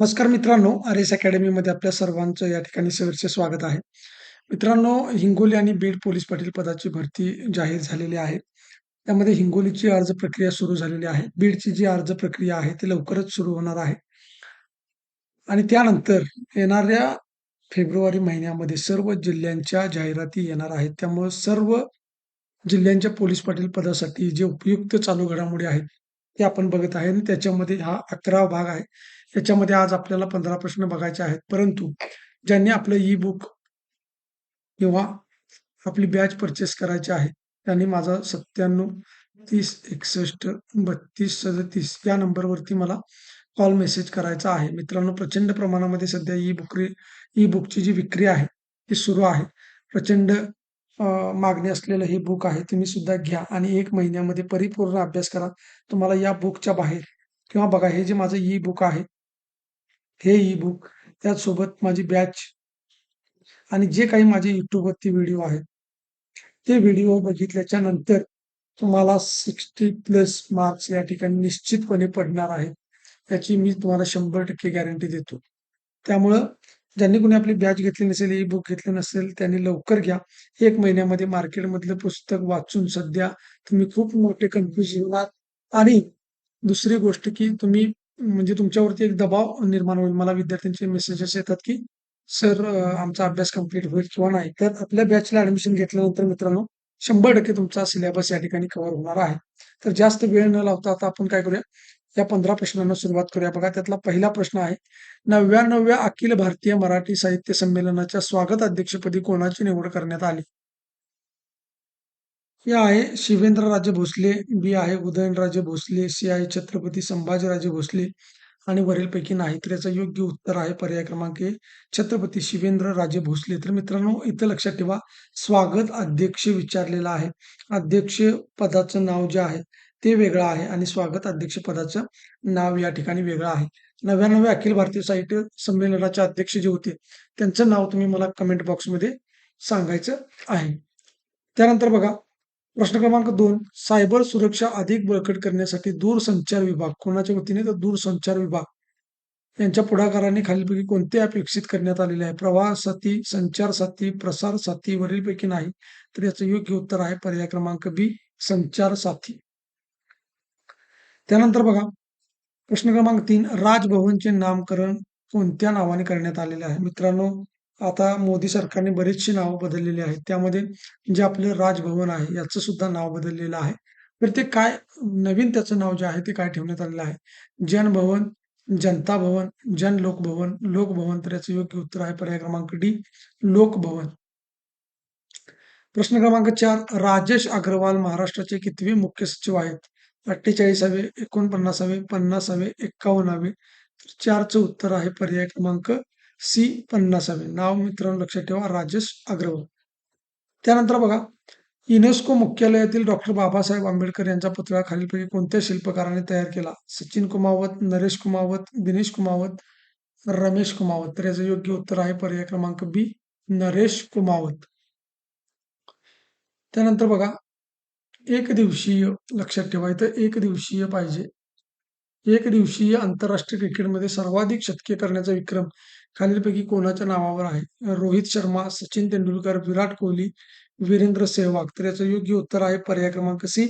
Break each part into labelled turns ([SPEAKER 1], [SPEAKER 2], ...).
[SPEAKER 1] नमस्कार मित्रांनो R S अकॅडमीमध्ये आपल्या सर्वांचं या ठिकाणी सहर्ष स्वागत आहे. मित्रांनो हिंगोली आणि बीड पोलीस पाटील पदाची भरती जाहीर झालेली आहे. त्यामध्ये हिंगोलीची अर्ज प्रक्रिया सुरू झालेली आहे. बीडची जी अर्ज प्रक्रिया आहे ती लवकरच सुरू होणार आहे. आणि त्यानंतर येणाऱ्या फेब्रुवारी महिन्यामध्ये सर्व जिल्ह्यांच्या जाहिराती येणार आहेत. त्यामुळे सर्व जिल्ह्यांच्या पोलीस पाटील पदासाठी जे उपयुक्त चालू घडामोडी आहेत ते आपण बघत आहे. आणि त्याच्यामध्ये हा अकरावा भाग आहे. याच्यामध्ये आज आपल्याला पंधरा प्रश्न बघायचे आहेत. परंतु ज्यांनी आपलं ई बुक किंवा आपली बॅच परचेस करायची आहे त्यांनी माझा सत्त्याण्णव तीस एकसष्ट बत्तीस सदतीस या नंबरवरती मला कॉल मेसेज करायचा आहे. मित्रांनो प्रचंड प्रमाणामध्ये सध्या ई बुक ई बुकची जी विक्री आहे ती सुरू आहे. प्रचंड मागणी असलेलं हे बुक आहे तुम्ही सुद्धा घ्या आणि एक महिन्यामध्ये परिपूर्ण अभ्यास करा. तुम्हाला या बुकच्या बाहेर किंवा बघा हे जे माझं ई बुक आहे हे ई बुक त्याचसोबत माझी बॅच आणि जे काही माझे युट्यूबवरती व्हिडिओ आहेत ते व्हिडिओ बघितल्याच्या नंतर तुम्हाला सिक्स्टी प्लस मार्क्स या ठिकाणी निश्चितपणे पडणार आहेत. त्याची मी तुम्हाला शंभर टक्के गॅरंटी देतो. त्यामुळं ज्यांनी कोणी आपली बॅच घेतली नसेल ई बुक घेतलं नसेल त्यांनी लवकर घ्या. एक महिन्यामध्ये मार्केटमधलं पुस्तक वाचून सध्या तुम्ही खूप मोठे कन्फ्युज होणार. आणि दुसरी गोष्ट की तुम्ही म्हणजे तुमच्यावरती एक दबाव निर्माण होईल. मला विद्यार्थ्यांचे मेसेजेस येतात की सर आमचा अभ्यास कंप्लीट होईल किंवा नाही. तर आपल्या बॅचला ऍडमिशन घेतल्यानंतर मित्रांनो शंभर टक्के तुमचा सिलेबस या ठिकाणी कव्हर होणार आहे. तर जास्त वेळ न लावता आता आपण काय करूया? या पंधरा प्रश्नांना सुरुवात करूया. बघा त्यातला पहिला प्रश्न आहे नव्याण्णव्या अखिल भारतीय मराठी साहित्य संमेलनाच्या स्वागत अध्यक्षपदी कोणाची निवड करण्यात आली? हे आहे शिवेंद्रराजे भोसले बी आहे उदयनराजे भोसले सी आहे छत्रपती संभाजीराजे भोसले आणि वरीलपैकी नाही तर याचं योग्य उत्तर आहे पर्याय क्रमांक छत्रपती शिवेंद्र राजे भोसले. तर मित्रांनो इथं लक्षात ठेवा स्वागत अध्यक्ष विचारलेला आहे. अध्यक्ष पदाचं नाव जे आहे ते वेगळं आहे आणि स्वागत अध्यक्ष पदाचं नाव या ठिकाणी वेगळं आहे. नव्याण्णव्या अखिल भारतीय साहित्य संमेलनाचे अध्यक्ष जे होते त्यांचं नाव तुम्ही मला कमेंट बॉक्समध्ये सांगायचं आहे. त्यानंतर बघा प्रश्न क्रमांक दोन सायबर सुरक्षा अधिक बळकट करण्यासाठी दूरसंचार विभाग. कोणाच्या वतीने? तर दूरसंचार विभाग. यांच्या पुढाकाराने खालीलपैकी कोणते अपेक्षित विकसित करण्यात आलेले आहे? प्रवास साथी संचार साथी प्रसार साथी वरीलपैकी नाही तर याचं योग्य उत्तर आहे पर्याय क्रमांक बी संचार साथी. त्यानंतर बघा प्रश्न क्रमांक तीन राजभवनचे नामकरण कोणत्या नावाने करण्यात आलेले आहे? मित्रांनो आता मोदी सरकारने बरीचशी नावं बदललेली आहेत. त्यामध्ये जे आपलं राजभवन आहे याचं सुद्धा नाव बदललेलं आहे. तर ते काय नवीन त्याचं नाव जे आहे ते काय ठेवण्यात आलेलं आहे? जन भवन जनता भवन जन लोकभवन लोकभवन तर याचं योग्य उत्तर आहे पर्याय क्रमांक डी लोकभवन. प्रश्न क्रमांक चार राजेश अग्रवाल महाराष्ट्राचे कितवे मुख्य सचिव आहेत? अठ्ठेचाळीसावे एकोणपन्नासावे पन्नासावे एक्कावन्नावे चारचं उत्तर आहे पर्याय क्रमांक सी पन्नासावे. नाव मित्रांनो लक्षात ठेवा. राजेश अग्रवाल. त्यानंतर बघा युनेस्को मुख्यालयातील डॉक्टर बाबासाहेब आंबेडकर यांचा पुतळा खालीलपैकी कोणत्या शिल्पकाराने तयार केला? सचिन कुमावत नरेश कुमावत दिनेश कुमावत रमेश कुमावत. तर याचं योग्य उत्तर आहे पर्याय क्रमांक बी नरेश कुमावत. त्यानंतर बघा एक दिवसीय लक्षात ठेवा इथं एक दिवसीय पाहिजे. एक दिवसीय आंतरराष्ट्रीय क्रिकेटमध्ये सर्वाधिक शतके करण्याचा विक्रम खालीलपैकी कोणाच्या नावावर आहे? रोहित शर्मा सचिन तेंडुलकर विराट कोहली वीरेंद्र सेहवाग. तर याचं योग्य उत्तर आहे पर्याय क्रमांक सी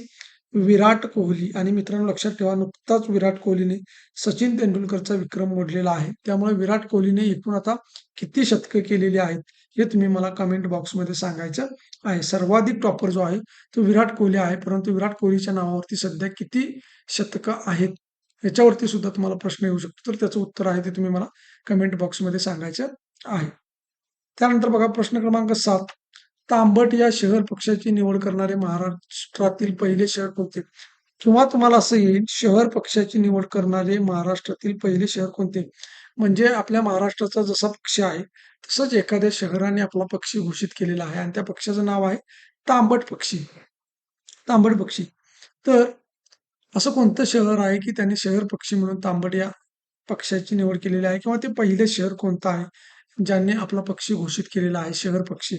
[SPEAKER 1] विराट कोहली. आणि मित्रांनो लक्षात ठेवा नुकताच विराट कोहलीने सचिन तेंडुलकरचा विक्रम मोडलेला आहे. त्यामुळे विराट कोहलीने एकूण आता किती शतकं केलेली आहेत हे तुम्ही मला कमेंट बॉक्समध्ये सांगायचं आहे. सर्वाधिक टॉपर जो आहे तो विराट कोहली आहे. परंतु विराट कोहलीच्या नावावरती सध्या किती शतकं आहेत? याच्यावरती सुद्धा तुम्हाला प्रश्न येऊ शकतो. तर त्याचं उत्तर आहे ते तुम्ही मला कमेंट बॉक्समध्ये सांगायचं आहे. त्यानंतर बघा प्रश्न क्रमांक सात. तांबट या शहर पक्षाची निवड करणारे महाराष्ट्रातील पहिले शहर कोणते? किंवा तुम्हाला असं येईल शहर पक्षाची निवड करणारे महाराष्ट्रातील पहिले शहर कोणते? म्हणजे आपल्या महाराष्ट्राचा जसा पक्ष आहे तसंच एखाद्या शहराने आपला पक्षी घोषित केलेला आहे. आणि त्या पक्षाचं नाव आहे तांबट पक्षी. तांबट पक्षी. तर असं कोणतं शहर आहे की त्यांनी शहर पक्षी म्हणून तांबट या पक्षाची निवड केलेली आहे? किंवा ते पहिले शहर कोणतं आहे? ज्यांनी आपला पक्षी घोषित केलेला आहे शहर पक्षी.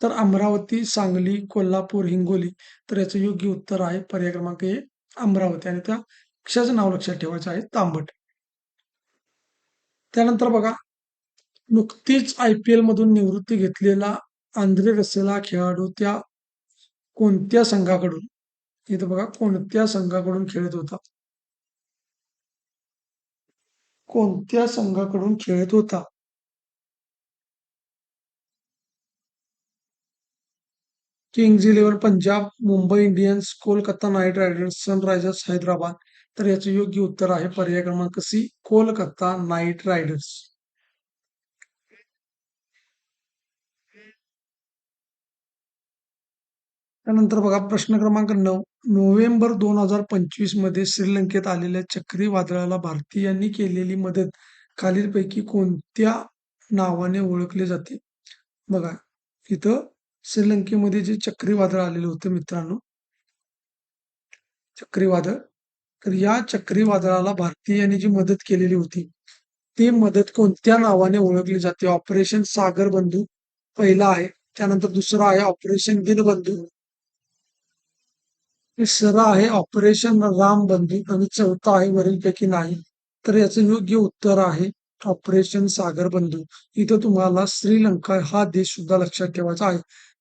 [SPEAKER 1] तर अमरावती सांगली कोल्हापूर हिंगोली तर याचं योग्य उत्तर आहे पर्याय क्रमांक हे अमरावती. आणि त्या पक्षाचं नाव लक्षात ठेवायचं आहे तांबट. त्यानंतर बघा नुकतीच आय पी एल मधून निवृत्ती घेतलेला आंध्रे रसेला खेळाडू त्या कोणत्या संघाकडून? इथं बघा कोणत्या संघाकडून खेळत होता? कोणत्या संघाकडून खेळत होता? Kings Eleven Punjab Mumbai Indians Kolkata Knight Riders Sunrisers Hyderabad. तर याचं योग्य उत्तर आहे पर्याय क्रमांक सी कोलकाता नाईट रायडर्स. त्यानंतर बघा प्रश्न क्रमांक नऊ. नोव्हेंबर दोन हजार पंचवीसमध्ये श्रीलंकेत आलेल्या चक्रीवादळाला भारतीयांनी केलेली मदत खालीलपैकी कोणत्या नावाने ओळखले जाते? बघा इथं श्रीलंकेमध्ये जे चक्रीवादळ आलेलं होते मित्रांनो चक्रीवादळ तर या चक्रीवादळाला भारतीयांनी जी मदत केलेली होती ती मदत कोणत्या नावाने ओळखली जाते? ऑपरेशन सागर बंधू पहिला आहे त्यानंतर दुसरा आहे ऑपरेशन दिनबंधू. तिसरा आहे ऑपरेशन राम बंदूक आणि चौथा आहे वरीलपैकी नाही. तर याचं योग्य उत्तर आहे ऑपरेशन सागर बंधू. इथं तुम्हाला श्रीलंका हा देश सुद्धा लक्षात ठेवायचा आहे.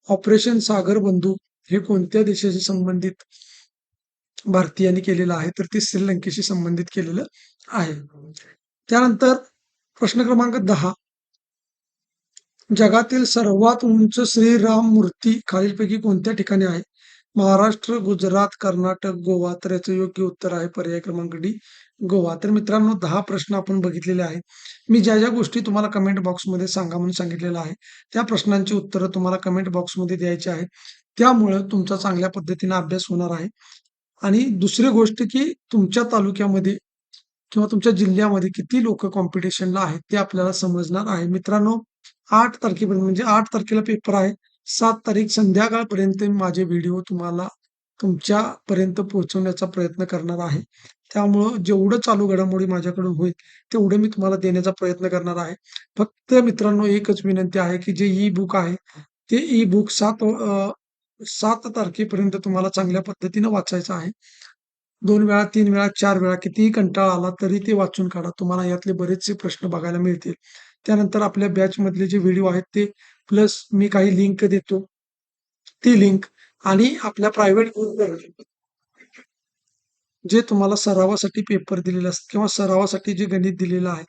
[SPEAKER 1] ऑपरेशन सागर बंधू हे कोणत्या देशाशी संबंधित भारतीयांनी केलेलं आहे? तर ते श्रीलंकेशी संबंधित केलेलं आहे. त्यानंतर प्रश्न क्रमांक दहा. जगातील सर्वात उंच श्रीराम मूर्ती खालीलपैकी कोणत्या ठिकाणी आहे? महाराष्ट्र गुजरात कर्नाटक गोवा तर याचं योग्य उत्तर आहे पर्याय क्रमांक डी. गोवा. तर मित्रांनो दहा प्रश्न आपण बघितलेले आहेत. मी ज्या ज्या गोष्टी तुम्हाला कमेंट बॉक्समध्ये सांगा म्हणून सांगितलेलं आहे त्या प्रश्नांची उत्तरं तुम्हाला कमेंट बॉक्समध्ये द्यायची आहेत. त्यामुळं तुमचा चांगल्या पद्धतीने अभ्यास होणार आहे. आणि दुसरी गोष्ट की तुमच्या तालुक्यामध्ये किंवा तुमच्या जिल्ह्यामध्ये किती लोक कॉम्पिटिशनला आहेत ते आपल्याला समजणार आहे. मित्रांनो आठ तारखेपर्यंत म्हणजे आठ तारखेला पेपर आहे. सात तारीख संध्याकाळपर्यंत माझे व्हिडिओ तुम्हाला तुमच्यापर्यंत पोहोचवण्याचा प्रयत्न करणार आहे. त्यामुळं जेवढं चालू घडामोडी माझ्याकडून होईल तेवढं मी तुम्हाला देण्याचा प्रयत्न करणार आहे. फक्त मित्रांनो एकच विनंती आहे की जे ई बुक आहे ते ई बुक सात सात तारखेपर्यंत तुम्हाला चांगल्या पद्धतीनं वाचायचं आहे. दोन वेळा तीन वेळा चार वेळा कितीही कंटाळा आला तरी ते वाचून काढा. तुम्हाला यातले बरेचसे प्रश्न बघायला मिळतील. त्यानंतर आपल्या बॅच मधले जे व्हिडिओ आहेत ते प्लस मी काही लिंक देतो. ती लिंक आणि आपल्या प्रायव्हेट जे तुम्हाला सरावासाठी पेपर दिलेले असतात किंवा सरावासाठी जे गणित दिलेलं आहे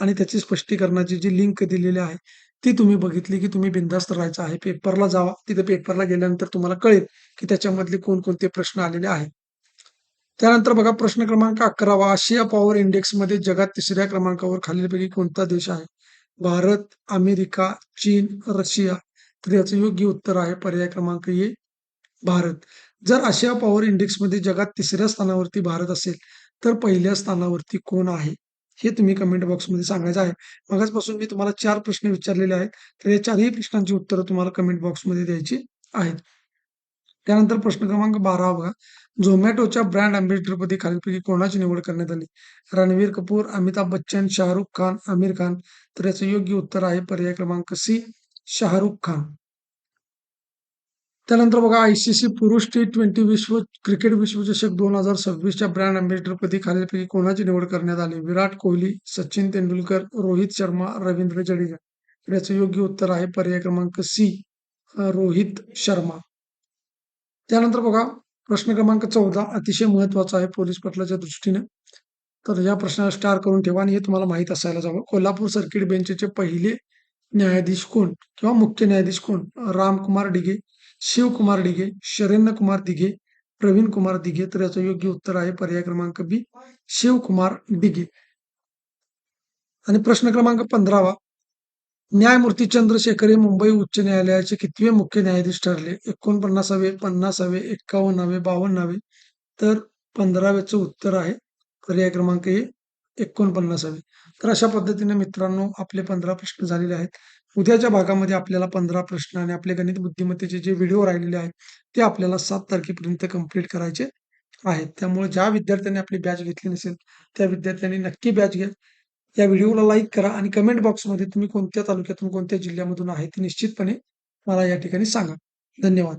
[SPEAKER 1] आणि त्याची स्पष्टीकरणाची जी लिंक दिलेली आहे ती तुम्ही बघितली की तुम्ही बिंदास्त राहायचं आहे. पेपरला जावा. तिथे पेपरला गेल्यानंतर तुम्हाला कळेल की त्याच्यामधले कोणकोणते प्रश्न आलेले आहेत. त्यानंतर बघा प्रश्न क्रमांक अकरावा. आशिया पॉवर इंडेक्समध्ये जगात तिसऱ्या क्रमांकावर खालीलपैकी कोणता देश आहे? भारत अमेरिका चीन रशिया तर याचं योग्य उत्तर आहे पर्याय क्रमांक ए भारत. जर आशिया पॉवर इंडेक्समध्ये जगात तिसऱ्या स्थानावरती भारत असेल तर पहिल्या स्थानावरती कोण आहे? हे तुम्ही कमेंट बॉक्समध्ये सांगायचं आहे. मगाचपासून मी तुम्हाला चार प्रश्न विचारलेले आहेत तर या चारही प्रश्नांची उत्तरं तुम्हाला कमेंट बॉक्समध्ये द्यायची आहेत. त्यानंतर प्रश्न क्रमांक बारा बघा. झोमॅटोच्या ब्रँड अँबॅसिडरपदी खालीलपैकी कोणाची निवड करण्यात आली? रणवीर कपूर, अमिताभ बच्चन, शाहरुख खान, आमिर खान. तर याचं योग्य उत्तर आहे पर्याय क्रमांक सी, शाहरुख खान. त्यानंतर बघा आयसीसी पुरुष टी ट्वेंटी विश्व क्रिकेट विश्वचषक दोन हज़ार सव्वीसच्या ब्रँड अँबॅसिडरपदी खालीलपैकी कोणाची निवड करण्यात आली? विराट कोहली, सचिन तेंडुलकर, रोहित शर्मा, रवींद्र जडेजा. याचं योग्य उत्तर आहे पर्याय क्रमांक सी रोहित शर्मा. त्यानंतर बघा प्रश्न क्रमांक चौदा अतिशय महत्त्वाचा आहे पोलीस पटलाच्या दृष्टीने. तर या प्रश्नाला स्टार करून ठेवा आणि हे तुम्हाला माहीत असायला जावं. कोल्हापूर सर्किट बेंचचे पहिले न्यायाधीश कोण? किंवा मुख्य न्यायाधीश कोण? रामकुमार डिगे शिवकुमार डिगे शरेंद्र कुमार दिघे प्रवीण कुमार दिघे तर याचं योग्य उत्तर आहे पर्याय क्रमांक बी शिवकुमार डिगे. आणि प्रश्न क्रमांक पंधरावा न्यायमूर्ती चंद्रशेखर हे मुंबई उच्च न्यायालयाचे कितवे मुख्य न्यायाधीश ठरले? एकोणपन्नासावे पन्नासावे एक्कावन्नावे बावन्नावे तर पंधराव्याचं उत्तर आहे. पर्याय क्रमांक हे एकोणपन्नासावे. तर अशा पद्धतीने मित्रांनो आपले पंधरा प्रश्न झालेले आहेत. उद्याच्या भागामध्ये आपल्याला पंधरा प्रश्न आणि आपले गणित बुद्धिमत्तेचे जे व्हिडिओ राहिलेले आहेत ते आपल्याला सात तारखेपर्यंत कंप्लीट करायचे आहेत. त्यामुळे ज्या विद्यार्थ्यांनी आपली बॅच घेतली नसेल त्या विद्यार्थ्यांनी नक्की बॅच घ्या. या व्हिडिओला लाईक करा आणि कमेंट बॉक्समध्ये तुम्ही कोणत्या तालुक्यातून कोणत्या जिल्ह्यामधून आहे ते निश्चितपणे मला या ठिकाणी सांगा. धन्यवाद.